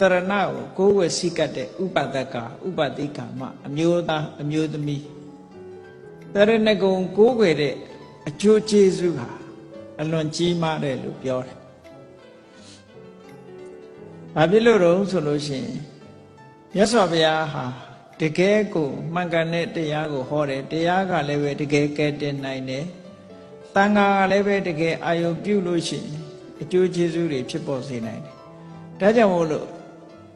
တရဏကိုကိုယ်ဝယ်စိကတ်တဲ့ဥပဒကဥပတိကာမအမျိုးသားအမျိုးသမီးတရဏဂုံကိုယ်ဝယ်တဲ့အကျိုးကျေးဇူးဟာအလွန်ကြီးမားတယ်လို့ပြောတယ်။ဘာဖြစ်လို့တော့ဆိုလို့ရှိရင်မြတ်စွာဘုရားဟာတကယ်ကိုမှန်ကန်တဲ့တရားကိုဟောတယ်တရားကလည်းပဲတကယ်ကဲတင်နိုင်တယ်။တန်ခါကလည်းပဲတကယ်အာယုပြုလို့ရှိရင်အကျိုးကျေးဇူးတွေဖြစ်ပေါ်စေနိုင်တယ်။ဒါကြောင့်မို့လို့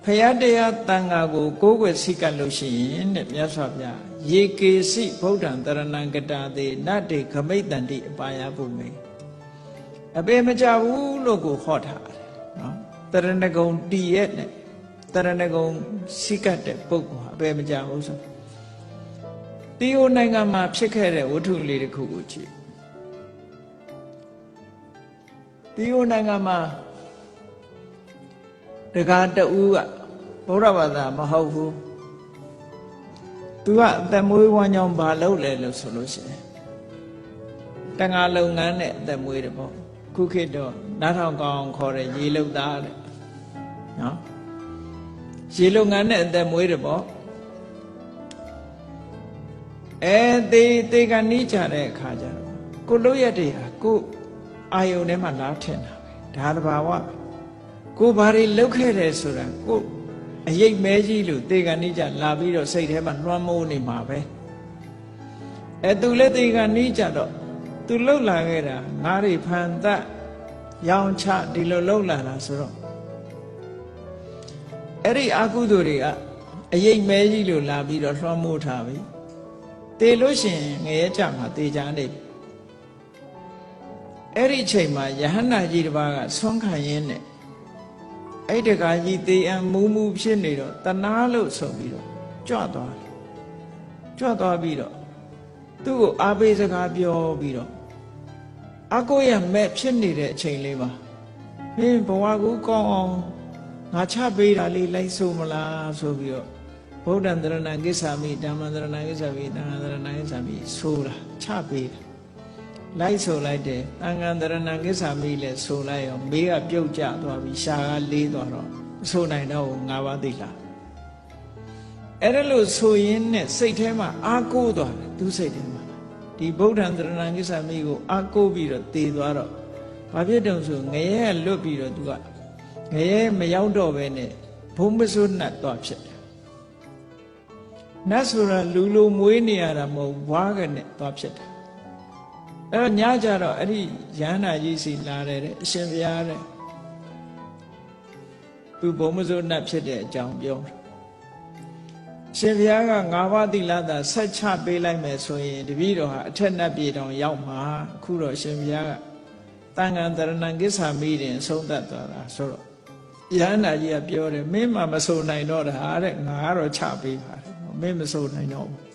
ဖရာတရားတန်ခါကိုကိုးကွယ်စိတ်ကပ်လို့ရှိရင်တဲ့မြတ်စွာဘုရားယေကေစိဗုဒ္ဓံတရဏံကတာတိနတ္တိခမိတ်တန္တိအပါယဘုမေအပေမကြဘူးလို့ကိုဟောထားတယ်နော်တရဏဂုံတည်ရဲ့နဲ့တရဏဂုံစိကတ်တဲ့ပုဂ္ဂိုလ်ဟာအပေမကြဘူးဆိုတီယိုနိုင်ငံမှာဖြစ်ခဲ့တဲ့ဝတ္ထုလေးတစ်ခုကိုကြည့်တီယိုနိုင်ငံမှာ တကားတူကဘုရားဘာသာမဟုတ်ဘူးသူကအသက်မွေးဝမ်းကြောင်းဘာလုပ်လဲလို့ဆိုလို့ရှိရင်တန်ဃာလုပ်ငန်းနဲ့အသက်မွေးတယ်ပေါ့ခုခေတ်တော့နားထောင်ကောင်းခေါ်တဲ့ရေလုတ်သားတဲ့နော်ရေလုပ်ငန်းနဲ့အသက်မွေးတယ်ပေါ့အဲတေတေကနီးကြတဲ့အခါကျတော့ကိုလို့ရတဲ့ဟာကိုအာယုန်ထဲမှာလာထင်တာပဲဒါတဘာဝ ကိုဘာတွေလုတ်ခဲ့တယ်ဆိုတာကိုအရေးမဲကြီးလို့တေကနီးကြလာပြီးတော့စိတ်ထဲမှာလွှမ်းမိုးနေမှာပဲအဲသူလည်းတေကနီးကြတော့သူလှုပ်လာခဲ့တာငါးတွေဖန်သက်ရောင်ချဒီလိုလှုပ်လာတာဆိုတော့အဲ့ဒီအကုသိုလ်တွေကအရေးမဲကြီးလို့လာပြီးတော့လွှမ်းမိုးထားပြီတေလို့ရှိရင်ငရဲကြမှာတေချာနေပြီအဲ့ဒီအချိန်မှာယဟန္တာကြီးတစ်ပါးကဆွမ်းခံရင်းနဲ့ အဲ့တကာကြီးတေအံမူးမူးဖြစ်နေတော့တနာလို့ဆိုပြီးတော့ကြွသွားတယ်ကြွသွားပြီးတော့သူ့ကိုအားပေးစကားပြောပြီးတော့အကိုရမဲ့ဖြစ်နေတဲ့အချိန်လေးမှာမင်းဘဝကိုကောင်းအောင်ငါချပေးတာလေးလိုက်ဆိုမလားဆိုပြီးတော့ဗုဒ္ဓံတရဏကိစ္ဆာမိဓမ္မံတရဏကိစ္ဆာမိသံဃာတရဏကိစ္ဆာမိဆိုတာချပေးတာ လိုက်ဆိုလိုက်တယ်သံဃာတရဏကိစ္ဆာမိလည်းဆိုလိုက်ရောမေးကပြုတ်ကျသွားပြီးရှာကလေးသွားတော့မဆိုနိုင်တော့ဘူးငါးပါးသိလားအဲ့ဒါလို့ဆိုရင်းနဲ့စိတ်ထဲမှာအာကိုးသွားတယ်သူစိတ်ထဲမှာဒီဗုဒ္ဓံတရဏကိစ္ဆာမိကိုအာကိုးပြီးတော့တည်သွားတော့ဘာဖြစ်တုံဆိုငရဲကလွတ်ပြီးတော့သူကငရဲမရောက်တော့ပဲနဲ့ဘုံမစွတ်နှတ်သွားဖြစ်တယ်နတ်ဆိုတာလူလိုမွေးနေရတာမဟုတ်ဘွားကနဲ့သွားဖြစ်တယ် အဲ့တော့ညကြတော့အဲ့ဒီရဟန္တာကြီးစီလာတယ်တဲ့အရှင်ဘုရားတဲ့သူဘုံမစိုးနတ်ဖြစ်တဲ့အကြောင်းပြောတယ်ရှင်ဘုရားကငါးပါးသီလသာဆက်ချပေးလိုက်မယ်ဆိုရင်တပည့်တော်ဟာအထက်နတ်ပြည်တော်ရောက်မှာအခုတော့ရှင်ဘုရားကတန်ခါတရဏံကိစ္ဆာမိတင်ဆုံးသက်သွားတာဆိုတော့ရဟန္တာကြီးကပြောတယ်မင်းမှမဆိုနိုင်တော့တာတဲ့ငါကတော့ချပေးပါတယ်မင်းမဆိုနိုင်တော့ဘူး